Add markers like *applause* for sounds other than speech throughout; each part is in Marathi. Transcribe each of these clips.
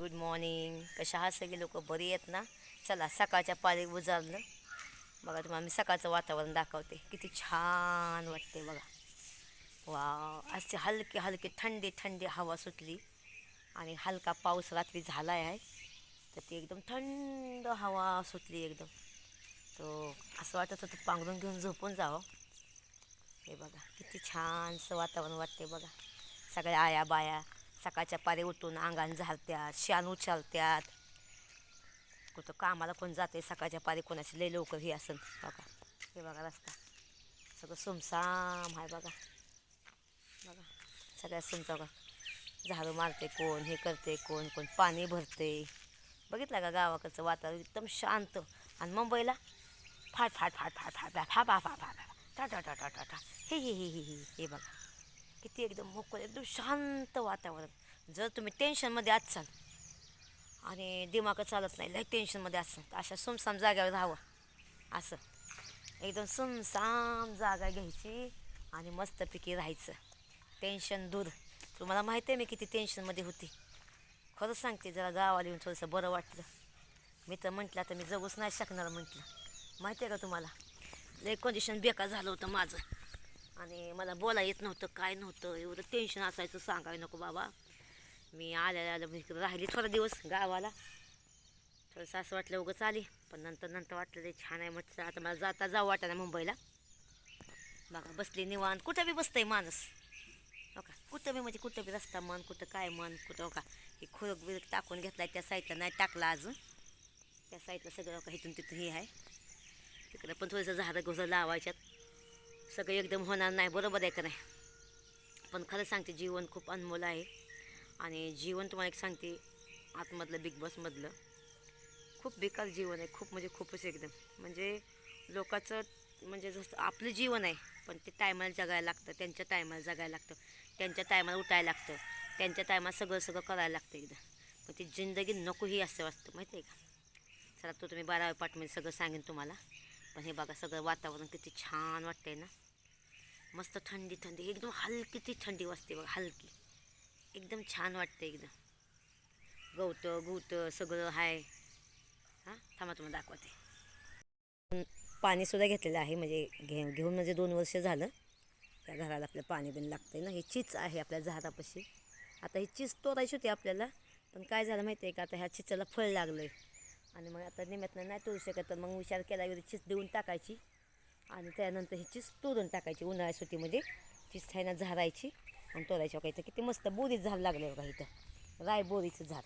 गुड मॉर्निंग कशा आहात? सगळे लोक बरी आहेत ना? चला सकाळच्या पारी उजारलं बघा तुम्हाला मी सकाळचं वातावरण दाखवते. किती छान वाटते बघा. वा असे हलके हलकी थंडी थंडी हवा सुटली. आणि हलका पाऊस रात्री झाला आहे. तर ती एकदम थंड हवा सुटली एकदम. तो असं वाटत होतं पांघरून घेऊन झोपून जावं. हे बघा किती छानसं वातावरण वाटते बघा. सगळ्या आया बाया सकाळच्या पारी उठून अंगाने झालत्यात शान उचलत्यात कुठं कामाला कोण जाते सकाळच्या पारी कोणाची लई लवकर हे असेल बघा हे बघा रस्ता सगळं सुमसाम आहे बघा बघा सगळ्या सुमचा बघा झाडू मारते कोण हे करते कोण कोण पाणी भरते बघितलं का गावाकडचं वातावरण एकदम शांत आणि मुंबईला फाट फाट फाट फाट फाट फाट फा फा फा फा फा टा टा टा टा टा हे हे हे हे हे हे बघा किती एकदम मोकळं एकदम शांत वातावरण. जर तुम्ही टेन्शनमध्ये असाल आणि दिमाग चालत नाही लई टेन्शनमध्ये असाल तर अशा सुमसाम जाग्यावर राहावं. असं. एकदम सुमसाम जागा घ्यायची आणि मस्तपैकी राहायचं. टेन्शन दूर. तुम्हाला माहिती आहे मी किती टेन्शनमध्ये होती. खरंच सांगते जरा गावाला येऊन थोडंसं बरं वाटलं. मी तर म्हटलं आता मी जगूच नाही शकणार म्हटलं. माहिती आहे का तुम्हाला? लई कंडिशन बेकार झालं होतं माझं. आणि मला बोला येत नव्हतं काय नव्हतं एवढं टेन्शन असायचं सांगाय नको बाबा. मी आल्या आल्या इकडं राहिली थोडा दिवस गावाला. थोडंसं असं वाटलं उगंच आली. पण नंतर नंतर वाटलं ते छान आहे म्हटलं. आता मला जाता जाऊ वाटायला ना मुंबईला. बघा बसली निवांत. कुठं बी बसतंय माणूस. हो का? कुठं बी म्हणजे कुठं बी रस्ता मन कुठं काय मन कुठं हो का? हे खुरक बिरक टाकून घेतला त्या साईडला नाही टाकला अजून. त्या साईडला सगळं हो का? इथून तिथं हे आहे. तिकडं पण थोडंसं झाडं घोसं लावायच्यात. सगळं एकदम होणार नाही बरोबर आहे का नाही? पण खरं सांगते जीवन खूप अनमोल आहे. आणि जीवन तुम्हाला एक सांगते आतमधलं बिग बॉसमधलं खूप बेकार जीवन आहे खूप म्हणजे खूपच एकदम. म्हणजे लोकांचं म्हणजे जसं आपलं जीवन आहे पण ते टायमाला जगायला लागतं त्यांच्या टायमाला जगायला लागतं त्यांच्या टायमाला उठायला लागतं त्यांच्या टायमाला सगळं सगळं करायला लागतं एकदा पण ती जिंदगी नको ही असं वाटतं माहिती आहे का? चला तो तुम्ही बाराव्या पाठमध्ये सगळं सांगेन तुम्हाला. पण हे बघा सगळं वातावरण किती छान वाटतंय ना. मस्त थंडी थंडी. एकदम हलकी ती थंडी वाजते बघा हलकी. एकदम छान वाटते एकदम. गवतं गुवतं सगळं आहे हां थांबा तुम्हाला दाखवते. पाणीसुद्धा घेतलेलं आहे म्हणजे घे घेऊन म्हणजे दोन वर्ष झालं. त्या घराला आपलं पाणी बिन लागतं आहे ना. ही चीच आहे आपल्या झाडापाशी. आता ही चीज तोडायची होती आपल्याला. पण काय झालं माहिती आहे का? आता ह्या चिचाला फळ लागलं आहे आणि मग आता निम्यातनं नाही तोडू शकत. तर मग विचार केला की चीज देऊन टाकायची. आणि त्यानंतर ही चीज तोडून टाकायची उन्हाळ्या सुट्टीमध्ये. चिस छायना झाडायची आणि तोडायची. बघा इथं किती मस्त बोरीचं झाड लागले बघा इथं. राय बोरीचं झाड.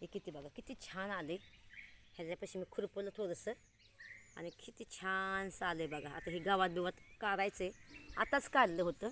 हे किती बघा किती छान आले ह्याच्यापाशी मी खुरपलं थोडंसं. आणि किती छानसं आलं आहे बघा. आता हे गावात बिवात काढायचं आहे आताच काढलं होतं.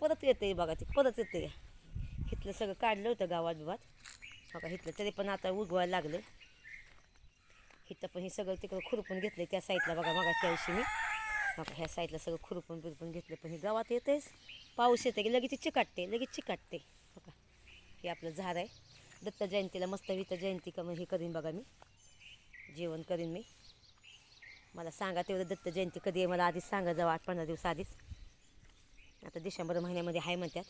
परत येते बघा ते परत येते इथलं सगळं काढलं होतं गावात बिवात. बघा इथलं तरी पण आता उगवायला लागलं इथं पण हे सगळं तिकडं खुरपून घेतलं त्या साईडला बघा बघा त्या दिवशी मी. बघा ह्या साईडला सगळं खुरपून बिरपून घेतलं पण हे गावात येतेच पाऊस येते की लगेच चिकाटते लगेच चिकाटते. बघा हे आपलं झाड आहे. दत्त जयंतीला मस्त इथं जयंती का मग हे करीन बघा मी. जेवण करीन मी. मला सांगा तेवढं दत्त जयंती कधी आहे मला आधीच सांगा जाऊ आठ पंधरा दिवस आधीच. आता डिसेंबर महिन्यामध्ये आहे म्हणतात.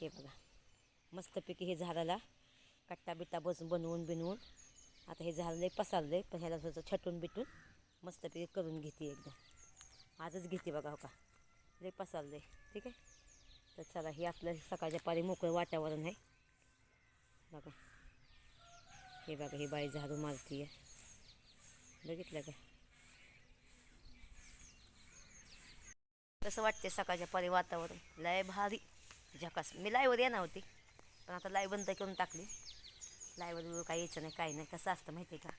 हे बघा मस्तपैकी हे झाडाला कट्टा बिट्टा बसून बनवून बिनवून आता हे झालं लय पसारलं आहे पण ह्याला थोडंसं छटून बिटून मस्तपैकी करून घेते एकदम आजच घेते बघा हो का. लय पसारलं आहे ठीक आहे? तर चला हे आपलं सकाळच्या पारी मोकळं वातावरण आहे. बघा. हे बघा ही बाई झाडू मारती आहे बघितलं का? कसं वाटते सकाळच्या पारी वातावरण. लय भारी. झकास. मी लाईवर येणार होती पण आता लाई बंद करून टाकली. लाईवर काही यायचं नाही काही नाही. कसं असतं माहिती आहे का?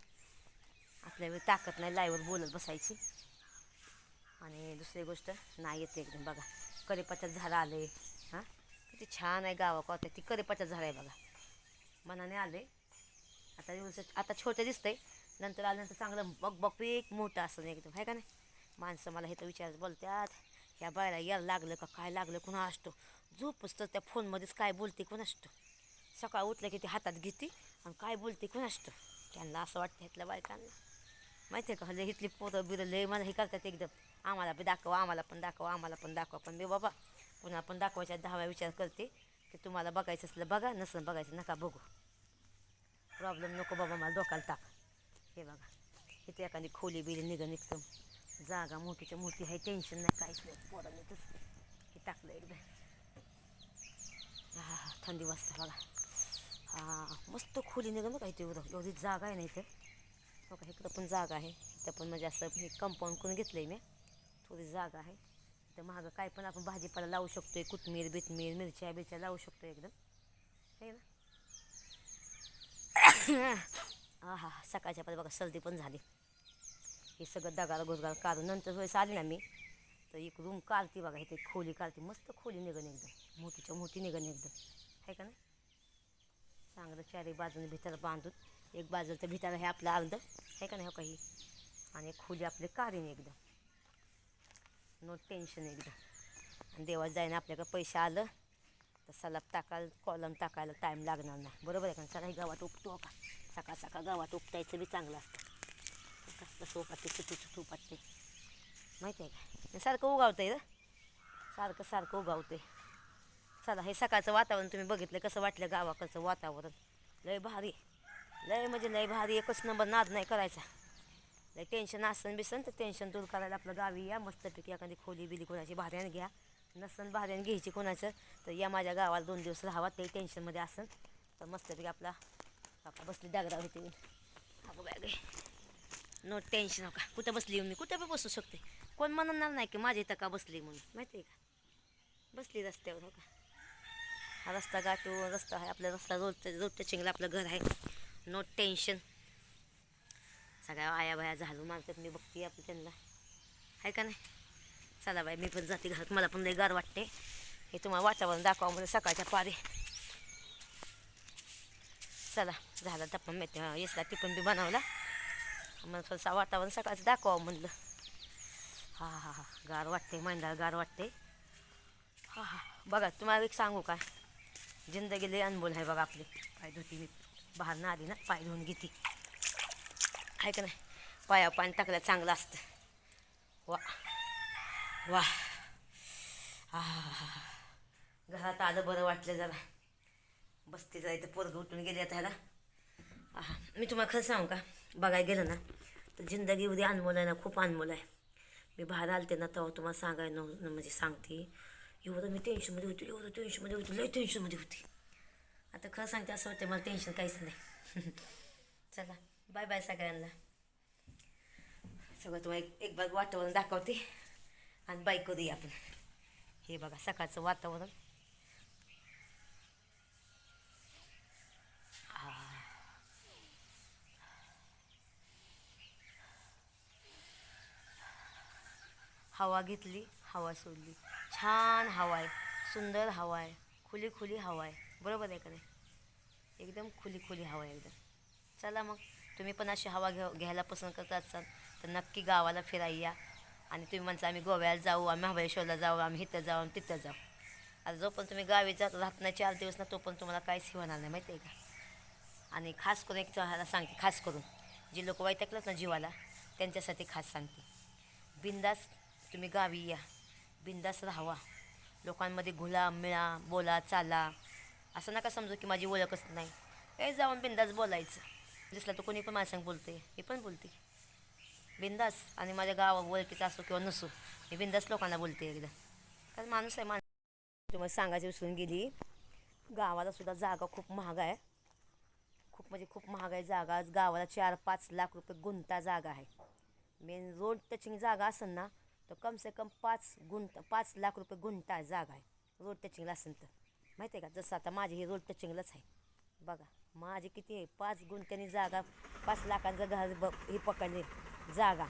आपल्या वेळ ताकद नाही लाईवर बोलत बसायची. आणि दुसरी गोष्ट नाही येते एकदम बघा. करीपाचं झाडं आले. हां? किती छान आहे गावाकडं ती करीपाचं झाड आहे बघा. मनाने आले. आता आता छोटं दिसतंय. नंतर आल्यानंतर चांगलं बग बग एक मोठं असं एकदम. आहे का नाही? माणसं मला हे तर विचारत बोलतात ह्या बायला यायला लागलं का? काय लागलं? कुणा असतो? झोपच तर त्या फोनमध्येच काय बोलते? कोण असतो? सकाळ उठलं की ती हातात घेते. आणि काय बोलते कोण असतो त्यांना असं वाटतं ह्यातल्या बायकांना. माहिती आहे का? हल्ली इथली पोरं बिरं लय मला हे करतात एकदम. आम्हाला बी दाखवा आम्हाला पण दाखवा आम्हाला पण दाखवा. पण मी बाबा पुन्हा पण दाखवायच्या दहावा विचार करते की तुम्हाला बघायचं असलं बघा नसलं बघायचं नका बघू. प्रॉब्लेम नको बाबा मला डोकाला टाक हे बघा इथे एखादी खोली बिली निघन एकदम. जागा मोठीच्या मोठी आहे टेन्शन नाही काहीच नाही. पोरांनी तसं हे टाकलं एकदा हा थंडी वाजता बघा. मस्त खोली निघन बघा इथे उद्या एवढी जागा आहे ना इथं. बघा इकडं पण जागा आहे. इथं पण म्हणजे असं हे कंपाऊंड करून घेतलं आहे मी. थोडी जागा आहे. तर महाग काय पण आपण भाजीपाला लावू शकतो आहे कोथमीर बिथमीर मिरच्या बिरच्या लावू शकतो एकदम. आहे ना. *coughs* हा हा सकाळच्या पहिले बघा सर्दी पण झाली. हे सगळं दगाला गोसगार काढून नंतर वेळेस आली ना मी. तर एक रूम काढते बघा इथे खोली काढते. मस्त खोली निघण एकदम. मोठीच्या मोठी निघण एकदम. आहे का नाही? चांगलं चारही बाजूने भितर बांधून एक बाजूचं भितर हे आपलं अर्ध आहे का नाही हो काही? आणि खुली आपली आपले एकदम नो टेन्शन एकदम आणि देवात जाईन आपल्याकडे पैसे आलं तर सलाब टाकायला कॉलम टाकायला टाईम लागणार नाही. बरोबर आहे का चला गावात उपतो का? सकाळ सकाळ गावात उपटायचं बी चांगलं असतं. कसं कसं उपाटते चुटू चुटू उपाटते माहिती आहे का? सारखं उगावतं आहे सारखं सारखं उगावतंय. चला हे सकाळचं वातावरण तुम्ही बघितलं कसं वाटलं गावाकडचं वातावरण? लय भारी. लय म्हणजे लय भारी एकच नंबर नाद नाही करायचा. लय टेन्शन असन बिसन तर टेन्शन दूर करायला आपलं गावी या मस्तपैकी एखादी खोली बिली कोणाची भाड्याने घ्या. नसन भाड्याने घ्यायची कोणाचं तर या माझ्या गावाला दोन दिवस राहावा ते टेन्शनमध्ये असन. तर मस्तपैकी आपला आपला बसली डागरा होते अगं बॅग नो टेन्शन हो का? कुठं बसली येऊन मी? कुठं पण बसू शकते. कोण म्हणणार नाही की माझी इथं का बसली म्हणून? माहिती आहे का? बसली रस्त्यावर हो का? हा रस्ता गाठून रस्ता आहे आपला रस्ता रोड रोडच्या चिंगला आपलं घर आहे. नो टेन्शन सगळ्या आया बाया झाडू मारतात मी बघते आपलं त्यांना. आहे का नाही? चला बाई मी पण जाते घरात. मला पण लई गार वाटते. हे तुम्हाला वातावरण दाखवा म्हणजे सकाळच्या पारी. चला झाला टप्पन मी येसला टिफन बी बनवला. मग थोडंसं वातावरण सकाळचं दाखवा म्हणलं. हा हा हा. गार वाटते मांडाला गार वाटते. हा हा. बघा तुम्हाला एक सांगू काय जिंदगी लई अनमोल आहे बघा आपली. पाय धुती मी. बाहेर ना आली ना पाय धुवून घेते. आहे का नाही? पाया पाणी टाकलं चांगलं असतं. वा. वा. हा घरात आलं बरं वाटलं जरा. बसते जरा इथं पोरगं उठून गेले आता ह्याला. आहा, मी तुम्हाला खरं सांगू का? बघायला गेलं ना तर जिंदगी उद्या अनमोल आहे ना खूप अनमोल आहे. मी बाहेर आलते ना तेव्हा तुम्हाला सांगायला नव्ह- म्हणजे सांगते. एवढं मी टेन्शनमध्ये होतो एवढं टेन्शनमध्ये होतो लई टेन्शनमध्ये होती. आता खरं सांगते असं वाटतं मला टेन्शन काहीच नाही. *laughs* चला बाय बाय सगळ्यांना. सगळं तुम्हाला एक एक बाग वातावरण दाखवते. आणि बाय करूया आपण. हे बघा सकाळचं वातावरण. हवा घेतली हवा सोडली. छान हवा आहे. सुंदर हवा आहे. खुली खुली हवा आहे. बरोबर आहे का नाही? एकदम खुली खुली हवा आहे एकदम. चला मग. तुम्ही पण अशी हवा घ्या घ्यायला पसंत करत असाल तर नक्की गावाला फिरायला या. आणि तुम्ही म्हणता आम्ही गोव्याला जाऊ आम्ही महाबळेश्वरला जाऊ आम्ही इथं जाऊ आम्ही तिथं जाऊ. आता जो पण तुम्ही गावी जात राहत नाही चार दिवस ना तो पण तुम्हाला काहीच होणार नाही माहिती आहे का? आणि खास करून एक ह्याला सांगते खास करून. जे लोक वैतकलंच ना जीवाला त्यांच्यासाठी खास सांगते. बिंदास तुम्ही गावी या. बिंदास राहावा. लोकांमध्ये घुला मिळा बोला चाला. असं नका समजू की माझी ओळखच नाही. हे जाऊन बिंदास बोलायचं. दिसलं तर कोणी पण माझ्या बोलते मी पण बोलते. बिंदास. आणि माझ्या गावा ओळखीचं असो किंवा नसो मी बिंदास लोकांना बोलते एकदा. कारण माणूस आहे माणूस. तुम्हाला सांगायची विसरून गेली. गावाला सुद्धा जागा खूप महाग आहे. खूप म्हणजे खूप महाग आहे जागा. गावाला चार पाच लाख रुपये गुंता जागा आहे. मेन रोड टचिंग जागा असेल ना तर कम से कम पाच गुंट पाच लाख रुपये गुंठा जागा आहे. रोड टचिंगला असेल तर. माहिती आहे का? जसं आता माझी ही रोड टचिंगलाच आहे. बघा माझी किती आहे? पाच गुंठ्यानी जागा पाच लाखांचं घर ब ही पकडले जागा.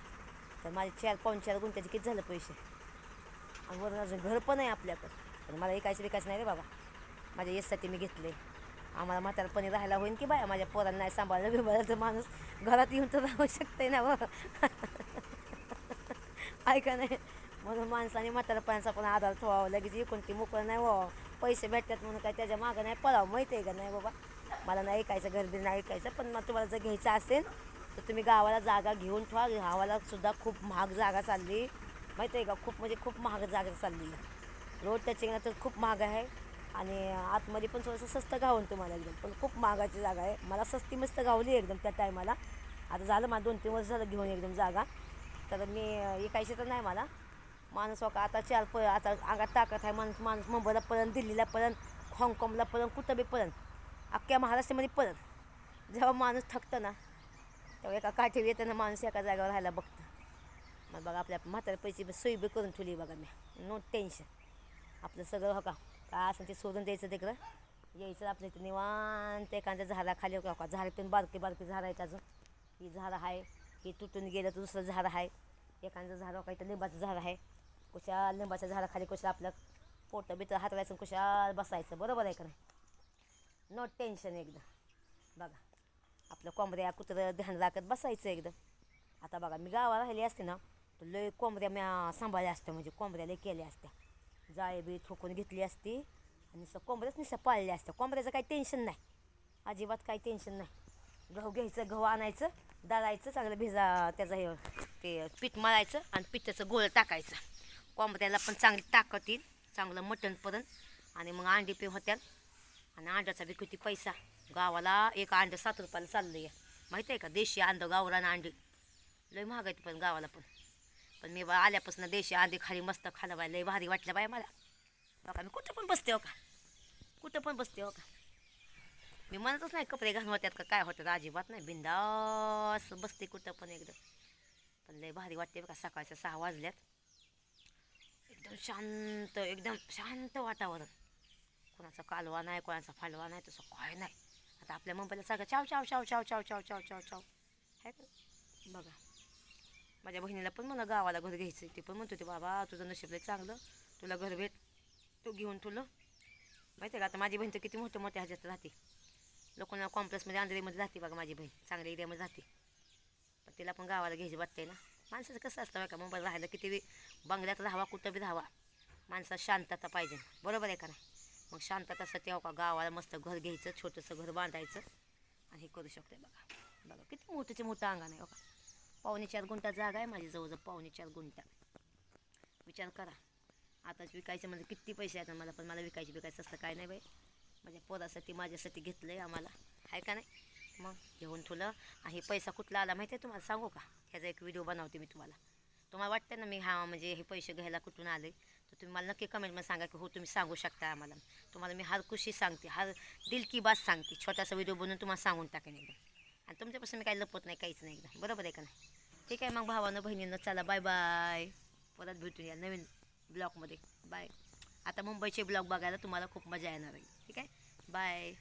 तर माझे चार पाऊन चार गुंठ्याचे किती झालं पैसे? आणि वरून अजून घर पण आहे आपल्याकडं. पण मला एकायचं विकायचं नाही रे बाबा. माझ्या येससाठी मी घेतले. आम्हाला म्हातारपणी राहायला होईन की बाया? माझ्या पोरांना नाही सांभाळलं बिभाळलं तर माणूस घरात येऊन तर राहू शकते ना बाबा *laughs* ऐका नाही. म्हणून माणसाने म्हातारपणाचा पण आधार ठेवावं लगेच इकून ती मोकळं नाही व्हावं. पैसे भेटतात म्हणून काय त्याच्या मागं नाही पळावं माहिती आहे का नाही बाबा? मला नाही ऐकायचं गर्दी नाही ऐकायचं पण मग तुम्हाला जर घ्यायचं असेल तर तुम्ही गावाला जागा घेऊन ठेवा. गावाला सुद्धा खूप महाग जागा चालली. माहिती आहे का? खूप म्हणजे खूप महाग जागा चालली. रोड टचिंगला तर खूप महाग आहे. आणि आतमध्ये पण थोडंसं स्वस्त गावून तुम्हाला एकदम. पण खूप महागाची जागा आहे. मला सस्ती मस्त गावली एकदम त्या टायमाला. आता झालं मला दोन तीन वर्ष झालं घेऊन एकदम जागा. तर मी इकायची तर नाही मला. माणूस हो का आता चार प आता अंगात ताकद आहे माणूस माणूस मुंबईला पळण दिल्लीला पळण हाँगकाँगला पळण कुठं बी पळण अख्ख्या महाराष्ट्रामध्ये पळण जेव्हा माणूस थकतं ना तेव्हा एका काठीवर येताना माणूस एका जागेवर राहायला बघतं. मग बघा आपल्या म्हाताऱ्या पैसे सोयी बी करून ठेवली बघा मी. नो टेन्शन आपलं सगळं हो का? काय असं ते सोडून द्यायचं तिकडं? यायचं आपल्या इथं निवांत एखाद्या झाडाखाली हो का? झाडातून बारके बारकी झाड आहेत अजून. ही झाडं आहे की तुटून गेलं तर दुसरं झाड आहे. एखादं झाड काही तर लिंबाचं झाड आहे. कुशा लिंबाच्या झाडाखाली कुशा आपलं पोटं बिटं हातवायचं कुशाल बसायचं. बरोबर आहे का नाही? नो टेन्शन एकदम बघा आपलं कोंबऱ्या कुत्रं ध्यान राखत बसायचं एकदम आता बघा मी गावाला राहिली असते ना तर लय कोंबऱ्या मी सांभाळल्या असत्या म्हणजे कोंबऱ्या लय केल्या असत्या. जाळे बी ठोकून घेतली असती आणि नुसतं कोंबऱ्याच नुसतं पाळल्या असत्या. कोंबऱ्याचं काही टेन्शन नाही. अजिबात काही टेन्शन नाही. गहू घ्यायचं गहू आणायचं दळायचं चांगलं भिजा त्याचं हे ते पीठ मळायचं आणि पिठाचं गोळ टाकायचं. कोंबड्याला पण चांगली ताकद येईल चांगलं मटणपर्यंत आणि मग अंडी पे होत्या आणि अंड्याचा बी किती पैसा. गावाला एक अंडं सात रुपयाला चाललं आहे माहिती आहे का? देशी अंडं गावरान अंडी. लय महाग पण गावाला पण. पण मी बा आल्यापासून देशी अंडी खाली मस्त खाला बाय लय भारी वाटलं बाय मला. बघा मी कुठं पण बसते हो का? कुठं पण बसते हो का? मी म्हणतच नाही कपडे घालून होत्यात का काय होतात अजिबात नाही. बिंदास बसते कुठं पण एकदम. पण लय भारी वाटते बघा सकाळच्या सहा वाजल्यात. एकदम शांत एकदम शांत वातावरण. कोणाचा कालवा नाही कोणाचा फालवा नाही तसं काय नाही. आता आपल्या मुंबईला सगळं चाव चाव चाव चाव चाव चाव चाव चाव चाव. आहे का? बघा. माझ्या बहिणीला पण मला गावाला घर घ्यायचं आहे ते पण म्हणत ते बाबा तुझं नशीब लय चांगलं. तुला घर भेट. तू घेऊन तुला माहिती आहे का? आता माझी बहीण तर किती मोठं मोठ्या ह्याच्यात राहते. लोकांना कॉम्प्लेक्समध्ये आंधळीमध्ये जाते बघा माझी बहीण. चांगल्या एरियामध्ये जाते. पण तिला पण गावाला घ्यायची वाटते ना. माणसाचं कसं असतं बघा मुंबईत राहायला किती बंगल्यात राहावा कुठं बी राहावा. माणसात शांतता पाहिजे. बरोबर आहे का नाही? मग शांततासाठी हो का? गावाला मस्त घर घ्यायचं छोटंसं घर बांधायचं. आणि हे करू शकते बघा. बघा किती मोठंचे मोठं अंगण आहे हो बघा पावणे चार गुंठा जागा आहे माझी जवळजवळ पावणे चार गुंठा विचार करा. आताच विकायचं म्हणजे किती पैसे आहेत मला पण मला विकायचे विकायचं असतं काय नाही बाई. माझ्या पोरासाठी माझ्यासाठी घेतलं आहे आम्हाला. आहे का नाही? मग घेऊन ठेवलं आणि हे पैसा कुठला आला माहिती आहे तुम्हाला? सांगू का? ह्याचा एक व्हिडिओ बनवते मी तुम्हाला. तुम्हाला वाटतं ना मी हा म्हणजे हे पैसे घ्यायला कुठून आले? तर तुम्ही मला नक्की कमेंटमध्ये सांगा की हो तुम्ही सांगू शकता आम्हाला. तुम्हाला मी हर खुशी सांगते हर दिल की बात सांगते. छोटासा व्हिडिओ बनवून तुम्हाला सांगून टाकेन एकदम आणि तुमच्यापासून मी काही लपवत नाही काहीच नाही एकदम बरोबर आहे का नाही? ठीक आहे मग भावानं बहिणीनं चला बाय बाय परत भेटूया नवीन ब्लॉगमध्ये बाय आता मुंबईचे ब्लॉग बघायला तुम्हाला खूप मजा येणार आहे. ठीक आहे? बाय.